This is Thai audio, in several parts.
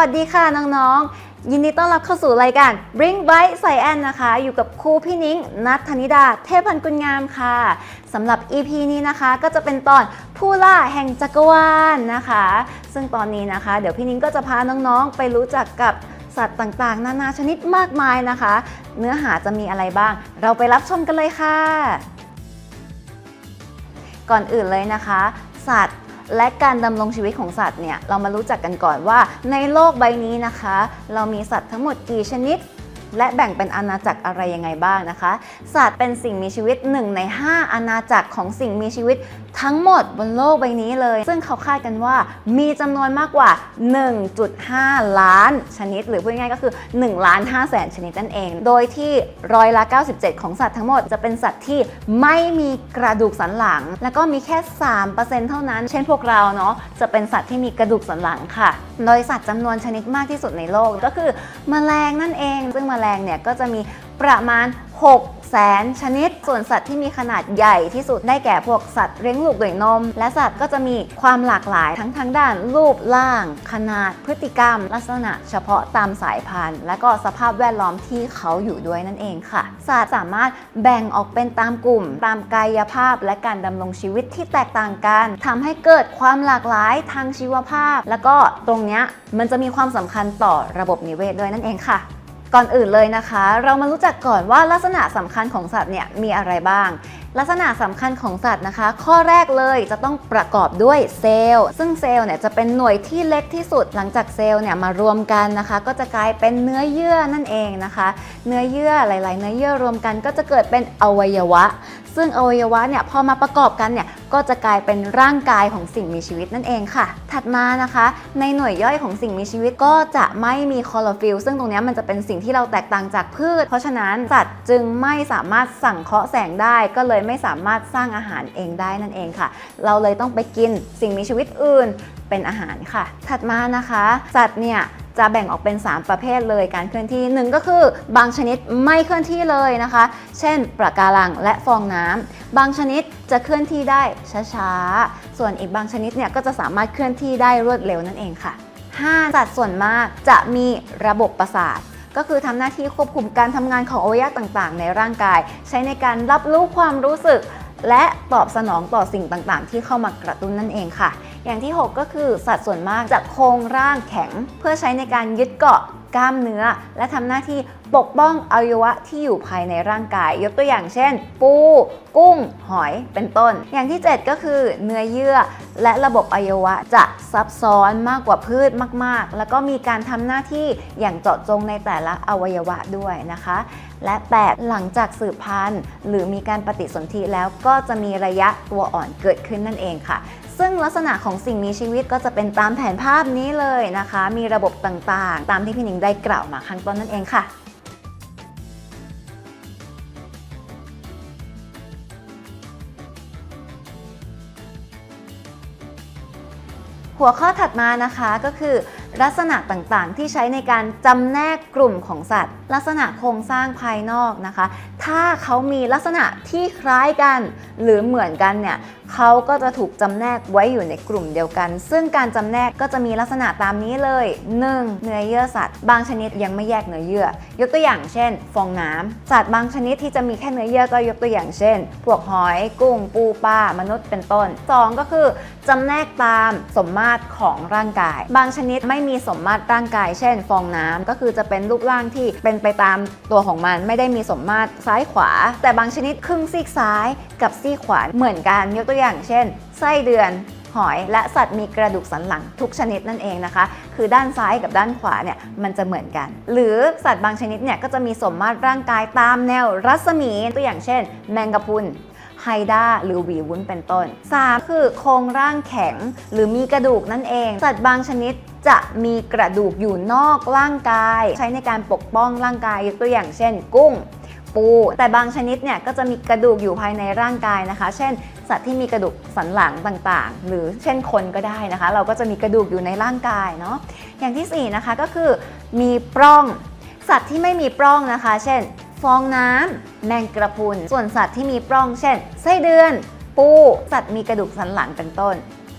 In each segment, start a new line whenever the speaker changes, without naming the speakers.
วัสดีค่ะน้องๆ ยินดีต้อนรับเข้าสู่รายการ Bring Bright ใส่แอนนะคะ อยู่กับครูพี่นิ้งนัทธนิดา เทพพันกุลงามค่ะสำหรับ EP นี้นะคะก็จะเป็นตอนผู้ล่าแห่งจักรวาลนะคะ ซึ่งตอนนี้นะคะ เดี๋ยวพี่นิ้งก็จะพาน้องๆ ไปรู้จักกับสัตว์ต่างๆ นานาชนิดมากมายนะคะ เนื้อหาจะมีอะไรบ้าง เราไปรับชมกันเลยค่ะ ก่อนอื่นเลยนะคะ สัตว์ และการดำรงชีวิตของสัตว์เนี่ยเรามารู้จักกันก่อนว่า ในโลกใบนี้นะคะ เรามีสัตว์ทั้งหมดกี่ชนิด และแบ่งเป็นอาณาจักรอะไรยังไงบ้างนะคะ สัตว์เป็นสิ่งมีชีวิต 1 ใน 5 อาณาจักรของสิ่งมีชีวิตทั้งหมดบนโลกใบนี้เลย ซึ่งเขาคาดกันว่ามีจำนวนมากกว่า 1.5 ล้านชนิด หรือพูดง่ายๆก็คือ 1 ล้าน5แสนชนิดนั่นเอง โดยที่ร้อยละ 97 ของสัตว์ทั้งหมดจะเป็นสัตว์ที่ไม่มีกระดูกสันหลัง แล้วก็มีแค่ 3%เท่านั้น เช่นพวกเราเนาะจะเป็นสัตว์ที่มีกระดูกสันหลังค่ะ โดยสัตว์จำนวนชนิดมากที่สุดในโลกก็คือแมลงนั่นเอง ซึ่งแมลงเนี่ยก็จะมีประมาณ 6 แสนชนิด ส่วนสัตว์ที่มีขนาดใหญ่ที่สุดได้แก่พวกสัตว์เลี้ยงลูกด้วยนม และสัตว์ก็จะมีความหลากหลายทั้งทางด้านรูปร่าง ขนาดพฤติกรรม ลักษณะเฉพาะตามสายพันธุ์ และก็สภาพแวดล้อมที่เขาอยู่ด้วยนั่นเองค่ะ สัตว์สามารถแบ่งออกเป็นตามกลุ่ม ตามกายภาพ และการดำรงชีวิตที่แตกต่างกันทำให้เกิดความหลากหลายทางชีวภาพ แล้วก็ตรงเนี้ยมันจะมีความสำคัญต่อระบบนิเวศด้วยนั่นเองค่ะ ก่อนอื่นเลยนะคะ เรามารู้จักก่อนว่าลักษณะสำคัญของสัตว์เนี่ยมีอะไรบ้าง ลักษณะสำคัญของสัตว์นะคะ ข้อแรกเลยจะต้องประกอบด้วยเซลล์ซึ่งเซลล์เนี่ยจะเป็นหน่วยที่เล็กที่สุดหลังจากเซลล์เนี่ยมารวมกันนะคะ ก็จะกลายเป็นเนื้อเยื่อนั่นเองนะคะ เนื้อเยื่อหลาย ๆ เนื้อเยื่อรวมกันก็จะเกิดเป็นอวัยวะ ซึ่งอวัยวะเนี่ยพอมาประกอบกันเนี่ย ก็จะกลายเป็นร่างกายของสิ่งมีชีวิตนั่นเองค่ะ ถัดมานะคะ ในหน่วยย่อยของสิ่งมีชีวิตก็จะไม่มีคลอโรฟิลซึ่งตรงนี้มันจะเป็นสิ่งที่เราแตกต่างจากพืช เพราะฉะนั้นสัตว์จึงไม่สามารถสั่งเคราะห์แสงได้ ก็เลยไม่สามารถสร้างอาหารเองได้นั่นเองค่ะ เราเลยต้องไปกินสิ่งมีชีวิตอื่น เป็นอาหารค่ะ ถัดมานะคะ สัตว์เนี่ยจะแบ่งออกเป็น 3 ประเภทเลยการเคลื่อนที่หนึ่งก็คือบางชนิดไม่เคลื่อนที่เลยนะคะ เช่นปะการังและฟองน้ำบางชนิดจะเคลื่อนที่ได้ช้าๆ ส่วนอีกบางชนิดเนี่ยก็จะสามารถเคลื่อนที่ได้รวดเร็วนั่นเองค่ะ 5. สัตว์ส่วนมากจะมีระบบประสาทก็คือทำหน้าที่ควบคุมการทำงานของอวัยวะต่างๆ ในร่างกาย ใช้ในการรับรู้ความรู้สึก และตอบสนองต่อสิ่งต่างๆ ที่เข้ามากระตุ้นนั่นเองค่ะ อย่างที่ 6 ก็คือสัตว์ส่วนมากจะโครงร่างแข็ง เพื่อใช้ในการยึดเกาะกล้ามเนื้อ และทำหน้าที่ปกป้องอวัยวะที่อยู่ภายในร่างกาย ยกตัวอย่างเช่น ปู กุ้ง หอยเป็นต้น อย่างที่ 7 ก็คือเนื้อเยื่อ และระบบอวัยวะจะซับซ้อนมากกว่าพืชมาก ๆ แล้วก็มีการทำหน้าที่อย่างเจาะจงในแต่ละอวัยวะด้วยนะคะ และ 8 หลังจากสืบพันธุ์ หรือมีการปฏิสนธิแล้วก็จะมีระยะตัวอ่อนเกิดขึ้นนั่นเองค่ะ ซึ่งลักษณะของสิ่งมีชีวิตก็จะเป็นตามแผนภาพนี้เลยนะคะ มีระบบต่างๆ ตามที่พี่หนิงได้กล่าวมาข้างต้นนั่นเองค่ะหัวข้อถัดมานะคะก็คือ ลักษณะต่างๆ ที่ใช้ในการจำแนกกลุ่มของสัตว์ ลักษณะโครงสร้างภายนอกนะคะ ถ้าเขามีลักษณะที่คล้ายกัน หรือเหมือนกันเนี่ย เขาก็จะถูกจำแนกไว้อยู่ในกลุ่มเดียวกัน ซึ่งการจำแนกก็จะมีลักษณะตามนี้เลย 1. เนื้อเยื่อสัตว์ บางชนิดยังไม่แยกเนื้อเยื่อ ยกตัวอย่างเช่น ฟองน้ำสัตว์บางชนิดที่จะมีแค่เนื้อเยื่อก็ยกตัวอย่างเช่น พวกหอย กุ้ง ปูปลามนุษย์เป็นต้น 2 ก็คือจำแนกตามสมมาตรของร่างกาย บางชนิดไม่มีสมมาตรร่างกาย เช่น ฟองน้ำก็คือจะเป็นรูปร่างที่เป็นไปตามตัวของมันไม่ได้มีสมมาตรซ้ายขวา แต่บางชนิดครึ่งซีกซ้ายกับซีกขวาเหมือนกันยกตัวอย่างเช่น ไส้เดือนหอยและสัตว์มีกระดูกสันหลังทุกชนิดนั่นเองนะคะ คือด้านซ้ายกับด้านขวาเนี่ยมันจะเหมือนกัน หรือสัตว์บางชนิดเนี่ยก็จะมีสมมาตรร่างกายตามแนวรัศมีตัวอย่างเช่น แมงกะพรุนไฮด้าหรือหวีวุ้นเป็นต้น 3. คือโครงร่างแข็งหรือมีกระดูกนั่นเอง สัตว์บางชนิดจะมีกระดูกอยู่นอกร่างกาย ใช้ในการปกป้องร่างกายยกตัวอย่างเช่น กุ้ง ปู แต่บางชนิดเนี่ยก็จะมีกระดูกอยู่ภายในร่างกายนะคะ เช่น สัตว์ที่มีกระดูกสันหลังต่างๆ หรือเช่นคนก็ได้นะคะ เราก็จะมีกระดูกอยู่ในร่างกายเนาะ อย่างที่สี่นะคะก็คือมีปล้อง สัตว์ที่ไม่มีปล้องนะคะ เช่น ฟองน้ำแมงกระพุน ส่วนสัตว์ที่มีปล้อง เช่น ไส้เดือน ปู สัตว์มีกระดูกสันหลังเป็นต้น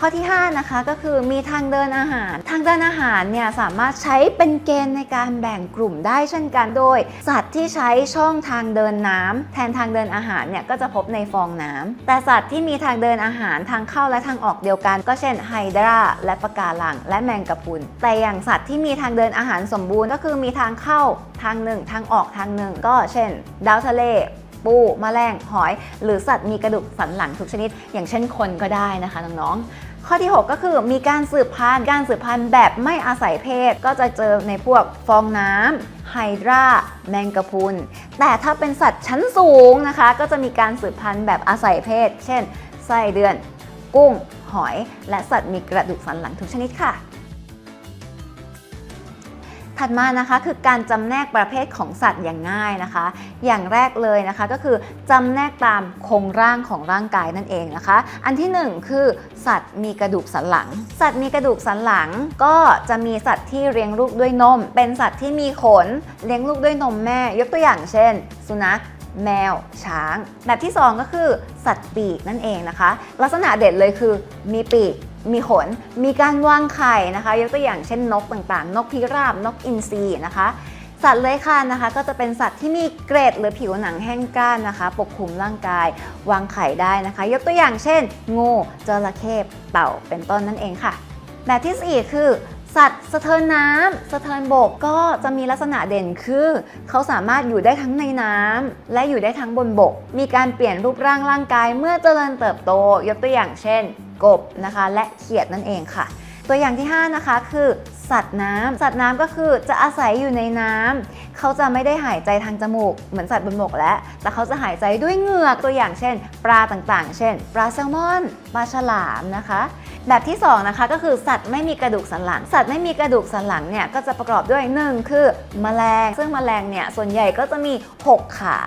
ข้อที่ 5 นะคะก็คือมีทางเดินอาหาร ทางเดินอาหารเนี่ยสามารถใช้เป็นเกณฑ์ในการแบ่งกลุ่มได้เช่นกันโดย สัตว์ที่ใช้ช่องทางเดินน้ำแทนทางเดินอาหารเนี่ยก็จะพบในฟองน้ำแต่สัตว์ที่มีทางเดินอาหารทางเข้าและทางออกเดียวกัน ก็เช่นไฮดราและปะการังและแมงกะพรุน แต่อย่างสัตว์ที่มีทางเดินอาหารสมบูรณ์ ก็คือมีทางเข้าทางหนึ่งทางออกทางหนึ่ง ก็เช่น ดาวทะเล ปูแมลงหอย หรือสัตว์มีกระดูกสันหลังทุกชนิด อย่างเช่นคนก็ได้นะคะน้องๆข้อที่ 6 ก็คือมีการสืบพันธุ์การสืบพันธุ์แบบไม่อาศัยเพศ ก็จะเจอในพวกฟองน้ำไฮดราแมงกะพุนแต่ถ้าเป็นสัตว์ชั้นสูงนะคะ ก็จะมีการสืบพันธุ์แบบอาศัยเพศ เช่นไส้เดือน กุ้ง หอย และสัตว์มีกระดูกสันหลังทุกชนิดค่ะ ถัดมานะคะคือการจำแนกประเภทของสัตว์อย่างง่ายนะคะ อย่างแรกเลยนะคะก็คือจำแนกตามโครงร่างของร่างกายนั่นเองนะคะ อันที่หนึ่งคือ สัตว์มีกระดูกสันหลัง สัตว์มีกระดูกสันหลัง ก็จะมีสัตว์ที่เลี้ยงลูกด้วยนม เป็นสัตว์ที่มีขนเลี้ยงลูกด้วยนมแม่ ยกตัวอย่างเช่น สุนัขแมว ช้าง แบบที่ 2 ก็คือ สัตว์ปีกนั่นเองนะคะ ลักษณะเด่นเลยคือมีปีก มีขน มีการวางไข่นะคะ ยกตัวอย่างเช่นนกต่างๆ นกพิราบ นกอินทรีนะคะ สัตว์เลื้อยคลานนะคะ ก็จะเป็นสัตว์ที่มีเกรดหรือผิวหนังแห้งกร้านนะคะ ปกคลุมร่างกาย วางไข่ได้นะคะ ยกตัวอย่างเช่น งูจระเข้เต่าเป็นต้นนั่นเองค่ะ แบบที่ 4 คือสัตว์สะเทินน้ำสะเทินบกก็จะมีลักษณะเด่นคือเขาสามารถอยู่ได้ทั้งในน้ำและอยู่ได้ทั้งบนบก มีการเปลี่ยนรูปร่างร่างกายเมื่อเจริญเติบโต ยกตัวอย่างเช่น กบนะคะ และเขียดนั่นเองค่ะ ตัวอย่างที่ 5 นะคะคือสัตว์น้ำสัตว์น้ำก็คือจะอาศัยอยู่ในน้ำเขาจะไม่ได้หายใจทางจมูก เหมือนสัตว์บนบกแล้วแต่เขาจะหายใจด้วยเหงือกตัวอย่างเช่น ปลาต่างๆ เช่น ปลาแซลมอน ปลาฉลามนะคะ แบบที่ 2 นะคะก็คือสัตว์ไม่มีกระดูกสันหลัง สัตว์ไม่มีกระดูกสันหลังเนี่ยก็จะประกอบด้วย 1 คือแมลง ซึ่งแมลงเนี่ยส่วนใหญ่ก็จะมี 6 ขา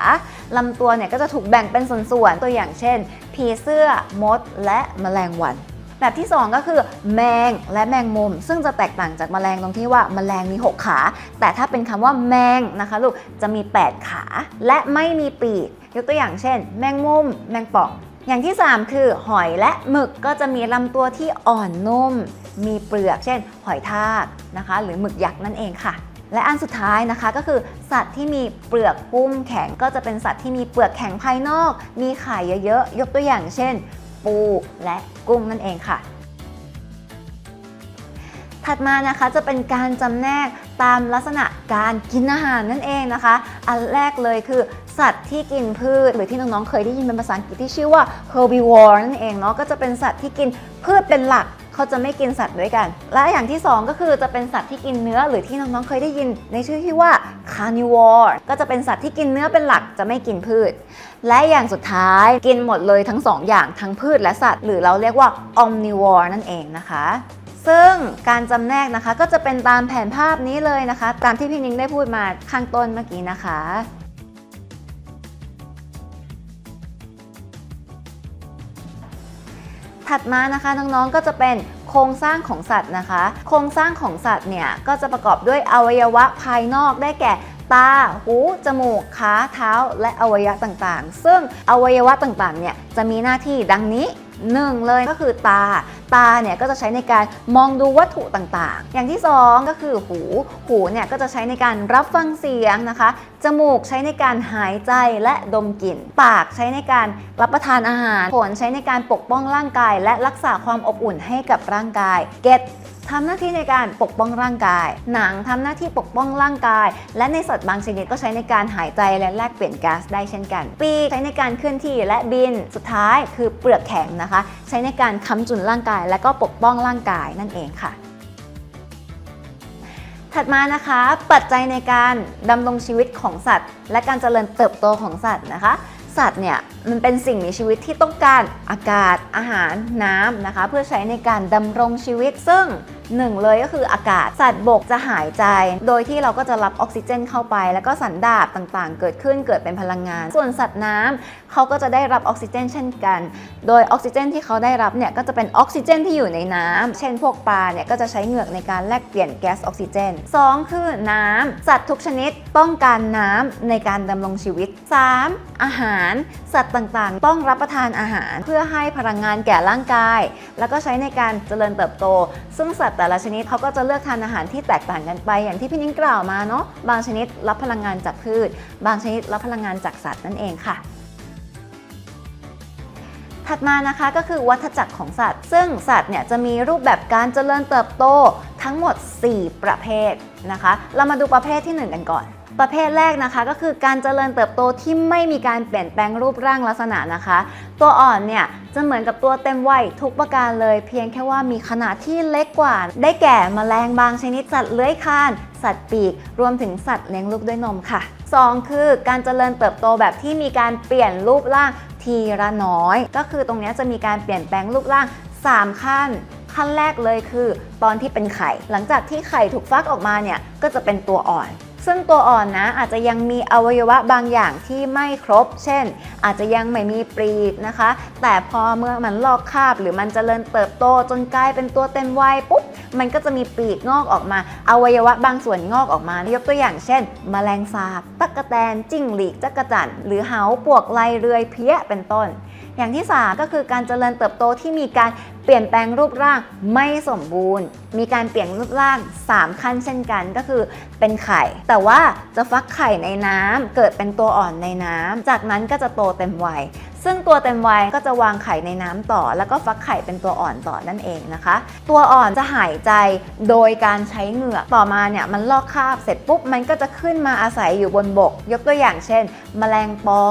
ลำตัวเนี่ยก็จะถูกแบ่งเป็นส่วนๆตัวอย่างเช่น ผีเสื้อ มด และแมลงวัน แบบที่ 2 ก็คือแมงและแมงมุม ซึ่งจะแตกต่างจากแมลงตรงที่ว่าแมลงมี 6 ขา แต่ถ้าเป็นคำว่าแมงนะคะลูกจะมี 8 ขา และไม่มีปีก ยกตัวอย่างเช่น แมงมุม แมงป่อง อย่างที่ 3 คือหอยและหมึกก็จะมีลำตัวที่อ่อนนุ่ม มีเปลือก เช่น หอยทากนะคะ หรือหมึกยักษ์นั่นเองค่ะ และอันสุดท้ายนะคะก็คือสัตว์ที่มีเปลือกปุ้มแข็งก็จะเป็นสัตว์ที่มีเปลือกแข็งภายนอก มีไข่เยอะๆ ยกตัวอย่างเช่น ปูและกุ้งนั่นเองค่ะ ถัดมานะคะจะเป็นการจำแนกตามลักษณะการกินอาหารนั่นเองนะคะ อันแรกเลยคือสัตว์ที่กินพืชหรือที่น้องๆเคยได้ยินเป็นภาษาอังกฤษที่ชื่อว่า herbivore นั่นเองเนาะก็จะเป็นสัตว์ที่กินพืชเป็นหลัก เขาจะไม่กินสัตว์ด้วยกัน และอย่างที่ 2 ก็คือจะเป็นสัตว์ที่กินเนื้อหรือที่น้องๆเคยได้ยิน ในชื่อที่ว่า carnivore ก็จะเป็นสัตว์ที่กินเนื้อเป็นหลักจะไม่กินพืช และอย่างสุดท้ายกินหมดเลยทั้งสองอย่างทั้งพืชและสัตว์ หรือเราเรียกว่า omnivore นั่นเองนะคะซึ่งการจำแนกนะคะก็จะเป็นตามแผนภาพนี้เลยนะคะ ตามที่พี่นิ้งได้พูดมาข้างต้นเมื่อกี้นะคะ ถัดมานะคะน้องๆก็จะเป็นโครงสร้างของสัตว์นะคะ โครงสร้างของสัตว์เนี่ยก็จะประกอบด้วยอวัยวะภายนอกได้แก่ตา หู จมูก ขา เท้า และอวัยวะต่างๆ ซึ่งอวัยวะต่างๆ เนี่ยจะมีหน้าที่ดังนี้ หนึ่งเลยก็คือตา ตาเนี่ยก็จะใช้ในการมองดูวัตถุต่างๆ อย่างที่สองก็คือหู หูเนี่ยก็จะใช้ในการรับฟังเสียงนะคะ จมูกใช้ในการหายใจและดมกลิ่น ปากใช้ในการรับประทานอาหารขนใช้ในการปกป้องร่างกาย และรักษาความอบอุ่นให้กับร่างกาย เก็ต ทำหน้าที่ในการปกป้องร่างกาย หนังทำหน้าที่ปกป้องร่างกาย และในสัตว์บางชนิดก็ใช้ในการหายใจและแลกเปลี่ยนก๊าซได้เช่นกัน ปีกใช้ในการเคลื่อนที่และบินสุดท้ายคือเปลือกแข็งนะคะ ใช้ในการค้ำจุนร่างกาย และก็ปกป้องร่างกายนั่นเองค่ะถัดมานะคะปัจจัยในการดำรงชีวิตของสัตว์ และการเจริญเติบโตของสัตว์นะคะ สัตว์เนี่ยมันเป็นสิ่งมีชีวิตที่ต้องการอากาศอาหารน้ำนะคะ เพื่อใช้ในการดำรงชีวิตซึ่ง หนึ่งเลยก็คืออากาศ สัตว์บกจะหายใจ โดยที่เราก็จะรับออกซิเจนเข้าไป แล้วก็สันดาบต่างๆ เกิดขึ้นเกิดเป็นพลังงาน ส่วนสัตว์น้ำเขาก็จะได้รับออกซิเจนเช่นกัน โดยออกซิเจนที่เขาได้รับเนี่ยก็จะเป็นออกซิเจนที่อยู่ในน้ำเช่น พวกปลาเนี่ยก็จะใช้เหงือกในการแลกเปลี่ยนแก๊สออกซิเจน 2 คือน้ำสัตว์ทุกชนิดต้องการน้ำในการดำรงชีวิต 3. อาหาร สัตว์ต่างๆ ต้องรับประทานอาหาร เพื่อให้พลังงานแก่ร่างกาย แล้วก็ใช้ในการเจริญเติบโต ซึ่งสัตวแต่ละชนิดเขาก็จะเลือกทานอาหารที่แตกต่างกันไป อย่างที่พี่นิ้งกล่าวมาเนาะบางชนิดรับพลังงานจากพืช บางชนิดรับพลังงานจากสัตว์นั่นเองค่ะถัดมานะคะก็คือวัฏจักรของสัตว์ ซึ่งสัตว์เนี่ยจะมีรูปแบบการเจริญเติบโตทั้งหมด 4 ประเภทนะคะ เรามาดูประเภทที่ 1 กันก่อน ประเภทแรกนะคะก็คือการเจริญเติบโตที่ไม่มีการเปลี่ยนแปลงรูปร่างลักษณะนะคะ ตัวอ่อนเนี่ยจะเหมือนกับตัวเต็มวัยทุกประการเลย เพียงแค่ว่ามีขนาดที่เล็กกว่า ได้แก่แมลงบางชนิดสัตว์เลื้อยคลานสัตว์ปีก รวมถึงสัตว์เลี้ยงลูกด้วยนมค่ะ 2 คือการเจริญเติบโตแบบที่มีการเปลี่ยนรูปร่างทีละน้อย ก็คือตรงนี้จะมีการเปลี่ยนแปลงรูปร่าง 3 ขั้นขั้นแรกเลยคือ ตอนที่เป็นไข่ หลังจากที่ไข่ถูกฟักออกมาเนี่ยก็จะเป็นตัวอ่อน ซึ่งตัวอ่อนนะอาจจะยังมีอวัยวะบางอย่างที่ไม่ครบ เช่น อาจจะยังไม่มีปรีกนะคะ แต่พอเมื่อมันลอกคราบหรือมันจเจริญเติบโตจนกลายเป็นตัวเต็มวัยปุ๊บมันก็จะมีปีกงอกออกมา อวัยวะบางส่วนงอกออกมา ยกตัวอย่างเช่นแมลงสาบ ตั๊กแตนจิ้งหรีดจักรจั่นหรือเหาปวกไลเรือยเพี้ยเป็นต้น อย่างที่ 3 ก็คือการเจริญเติบโตที่มีการเปลี่ยนแปลงรูปร่างไม่สมบูรณ์ มีการเปลี่ยนรูปร่าง 3 ขั้นเช่นกันก็คือเป็นไข่ แต่ว่าจะฟักไข่ในน้ำเกิดเป็นตัวอ่อนในน้ำจากนั้นก็จะโตเต็มวัย ซึ่งตัวเต็มวัยก็จะวางไข่ในน้ำต่อ แล้วก็ฟักไข่เป็นตัวอ่อนต่อนั่นเองนะคะ ตัวอ่อนจะหายใจโดยการใช้เหงือกต่อมาเนี่ยมันลอกคราบเสร็จปุ๊บมันก็จะขึ้นมาอาศัยอยู่บนบก ยกตัวอย่างเช่น แมลงปอ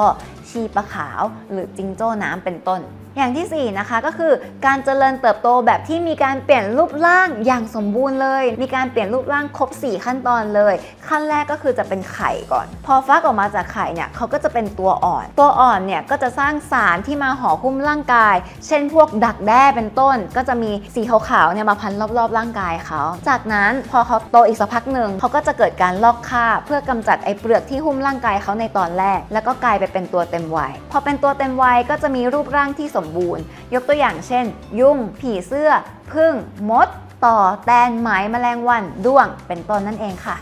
ชีปลาขาว หรือจิงโจ้น้ำเป็นต้น อย่างที่ 4 นะคะก็คือการเจริญเติบโตแบบที่มีการเปลี่ยนรูปร่างอย่างสมบูรณ์เลย มีการเปลี่ยนรูปร่างครบ 4 ขั้นตอนเลย ขั้นแรกก็คือจะเป็นไข่ก่อน พอฟักออกมาจากไข่เนี่ยเขาก็จะเป็นตัวอ่อน ตัวอ่อนเนี่ยก็จะสร้างสารที่มาห่อหุ้มร่างกาย เช่นพวกดักแด้เป็นต้น ก็จะมีสีขาวๆเนี่ยมาพันรอบๆร่างกายเขา จากนั้นพอเขาโตอีกสักพักหนึ่งเขาก็จะเกิดการลอกคราบเพื่อกำจัดไอ้เปลือกที่หุ้มร่างกายเขาในตอนแรก แล้วก็กลายไปเป็นตัวเต็มวัย พอเป็นตัวเต็มวัยก็จะมีรูปร่างที่สมบูรณ์ ยกตัวอย่างเช่น ยุง ผีเสื้อ พึ่ง มด ต่อ แตนไหมแมลงวัน ด้วง เป็นต้นนั่นเองค่ะ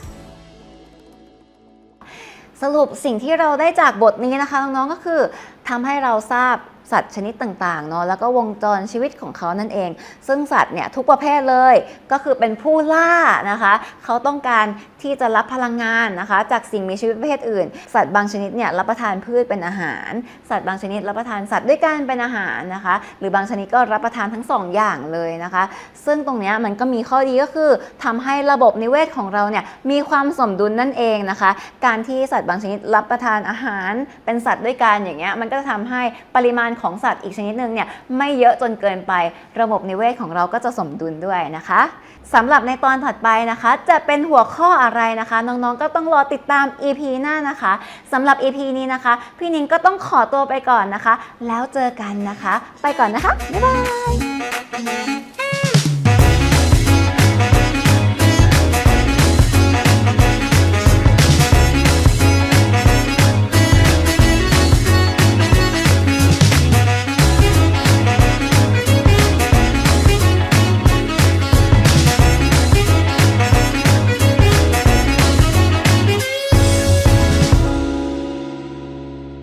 สรุปสิ่งที่เราได้จากบทนี้นะคะน้องๆก็คือทำให้เราทราบสัตว์ชนิดต่างๆเนาะแล้วก็วงจรชีวิตของเขานั่นเอง ซึ่งสัตว์เนี่ยทุกประเภทเลยก็คือเป็นผู้ล่านะคะ เขาต้องการ ที่จะรับพลังงานนะคะจากสิ่งมีชีวิตประเภทอื่น สัตว์บางชนิดเนี่ยรับประทานพืชเป็นอาหาร สัตว์บางชนิดรับประทานสัตว์ด้วยกันเป็นอาหารนะคะ หรือบางชนิดก็รับประทานทั้งสองอย่างเลยนะคะ ซึ่งตรงนี้มันก็มีข้อดีก็คือทำให้ระบบนิเวศของเราเนี่ยมีความสมดุลนั่นเองนะคะ การที่สัตว์บางชนิดรับประทานอาหาร เป็นสัตว์ด้วยกันอย่างเงี้ยมันก็จะทำให้ปริมาณของสัตว์อีกชนิดหนึ่งเนี่ยไม่เยอะจนเกินไป ระบบนิเวศของเราก็จะสมดุลด้วยนะคะ สำหรับในตอนถัดไปนะคะ จะเป็นหัวข้ออะไรนะคะ น้องๆก็ต้องรอติดตาม EP หน้านะคะสำหรับ EP นี้นะคะ พี่นิงก็ต้องขอตัวไปก่อนนะคะ แล้วเจอกันนะคะ ไปก่อนนะคะ บ๊ายบาย